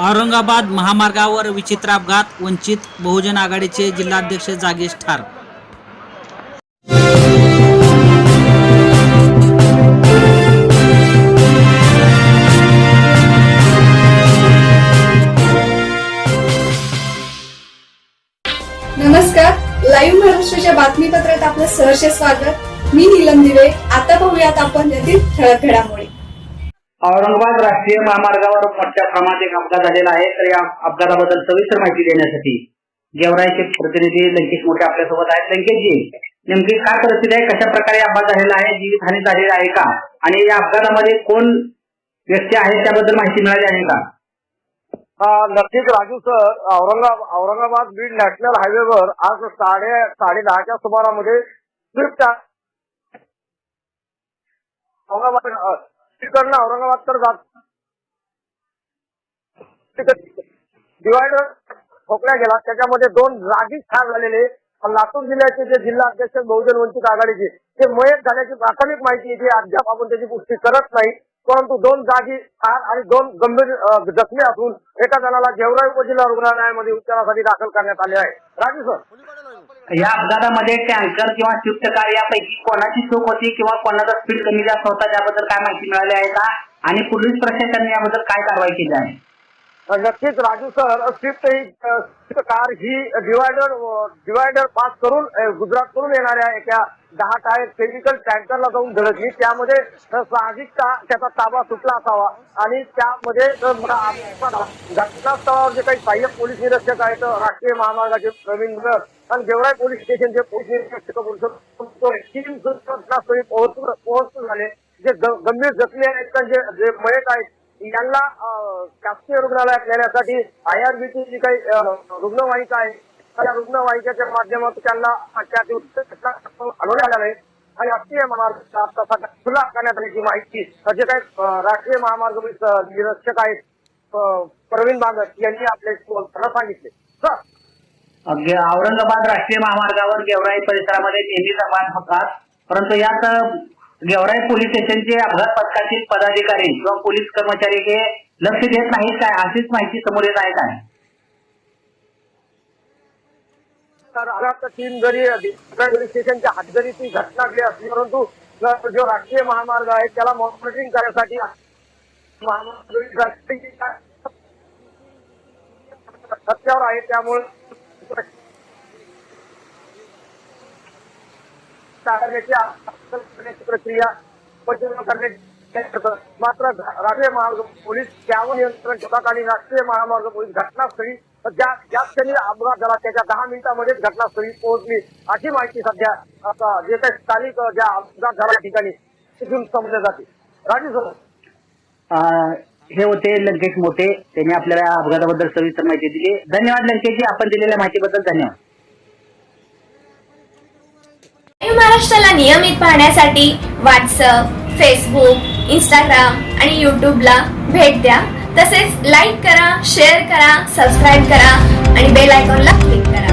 औरंगाबाद महामार्गावर विचित्र अपघात वंचित बहुजन आघाडीचे जिल्हाध्यक्ष जागेश ठार. नमस्कार. लाईव्ह महाराष्ट्राच्या बातमीपत्रात आपलं सहर्ष स्वागत. मी नीलम दिवे. आता पाहूयात आपण यातील ठळक घडामोडी. औरंगाबाद राष्ट्रीय महामार्गावर मोठ्या प्रमाणात एक अपघात झालेला आहे. तर या अपघाताबद्दल सविस्तर माहिती देण्यासाठी गेवराईचे प्रतिनिधी लंकेश मोठे आपल्यासोबत आहेत. लंकेशजी नेमकी काय परिस्थिती आहे? कशा प्रकारे अपघात झालेला आहे? जीवितहानी झालेली आहे का? आणि या अपघातामध्ये कोण व्यक्ती आहे? त्याबद्दल माहिती मिळाली आहे का? नक्कीच राजू सर औरंगाबाद औरंगाबाद बीड नॅशनल हायवेवर आज साडे साडे दहाच्या सुमारामध्ये स्विफ्ट औरंगाबाद तिकडनं औरंगाबाद तर जात. डिवायडर ठोकला गेला. त्याच्यामध्ये दोन जागीच ठार झालेले. लातूर जिल्ह्याचे जे जिल्हा अध्यक्ष बहुजन वंचित आघाडीचे ते मयत झाल्याची प्राथमिक माहिती येते अद्याप आपण त्याची पुष्टी करत नाही. परंतु दोन जागी ठार आणि दोन गंभीर जखमी असून एका जणाला गेवराई उपजिल्हा रुग्णालयामध्ये उपचारासाठी दाखल करण्यात आले आहे. राजू सर. या अपघातामध्ये टँकर किंवा स्विफ्ट कार यापैकी कोणाची चूक होती किंवा कोणाचा स्पीड कमी जास्त होता त्याबद्दल काय माहिती मिळाली आहे का? आणि पोलीस प्रशासनाने याबद्दल काय कारवाई केली आहे? नक्कीच राजू सर स्विफ्ट ही कार ही डिवायडर डिवायडर पास करून गुजरात करून येणाऱ्या एका दहा टायर केमिकल टँकरला जाऊन धडकली. त्यामध्ये अ, साहजिकता त्याचा ताबा सुटला असावा. आणि त्यामध्ये घटनास्थळावर जे काही सहाय्यक पोलीस निरीक्षक आहेत राष्ट्रीय महामार्गाचे प्रवीण आणि गेवराई पोलीस स्टेशनचे पोलीस निरीक्षक तीन घटनास्थळी पोहोचून पोहोचून झाले. जे ग- गंभीर जखमी आहेत जे मयत आहेत यांना शासकीय रुग्णालयात नेण्यासाठी आयआरबीची जी काही रुग्णवाहिका आहे त्या रुग्णवाहिकेच्या माध्यमातून त्यांना त्या दिवशी आणि राष्ट्रीय महामार्ग खुला करण्यात आल्याची माहिती जे काही राष्ट्रीय महामार्ग निरीक्षक आहेत प्रवीण बागत यांनी आपले सांगितले. सर! औरंगाबाद राष्ट्रीय महामार्गावर गेवराई परिसरामध्ये नेहमीच अपघात होतात. परंतु यात गेवराई पोलीस स्टेशनचे अपघात पथकातील पदाधिकारी किंवा पोलीस कर्मचारी हे लक्ष देत नाही काय? अशीच माहिती समोर येत आहे काय? तर तीन जरी पोलीस स्टेशनच्या ती घटना घडली असली परंतु जो राष्ट्रीय महामार्ग आहे त्याला मॉनिटरिंग करण्यासाठी महामार्ग सत्यावर आहे त्यामुळे करण्याची प्रक्रिया करण्याची मात्र राष्ट्रीय महामार्ग पोलीस त्यावर नियंत्रण ठेवतात आणि राष्ट्रीय महामार्ग पोलीस घटनास्थळी ज्या ज्या क्षणी अपघात झाला. त्याच्या दहा मिनिटांमध्येच घटनास्थळी पोहोचली. अशी माहिती सध्या आता जे काही स्थानिक ज्या अपघात झाला ठिकाणी तिथून समजले जाते. राजू सर. हे होते लंकेश मोठे त्यांनी आपल्याला अपघाताबद्दल सविस्तर माहिती दिली. धन्यवाद लंकेशजी. आपण दिलेल्या माहितीबद्दल धन्यवाद. महाराष्ट्राला नियमित पाहण्यासाठी व्हॉट्सअप फेसबुक इंस्टाग्राम आणि यूट्यूबला भेट द्या. तसेच लाईक करा शेअर करा सबस्क्राईब करा आणि बेल आयकॉनला क्लिक करा.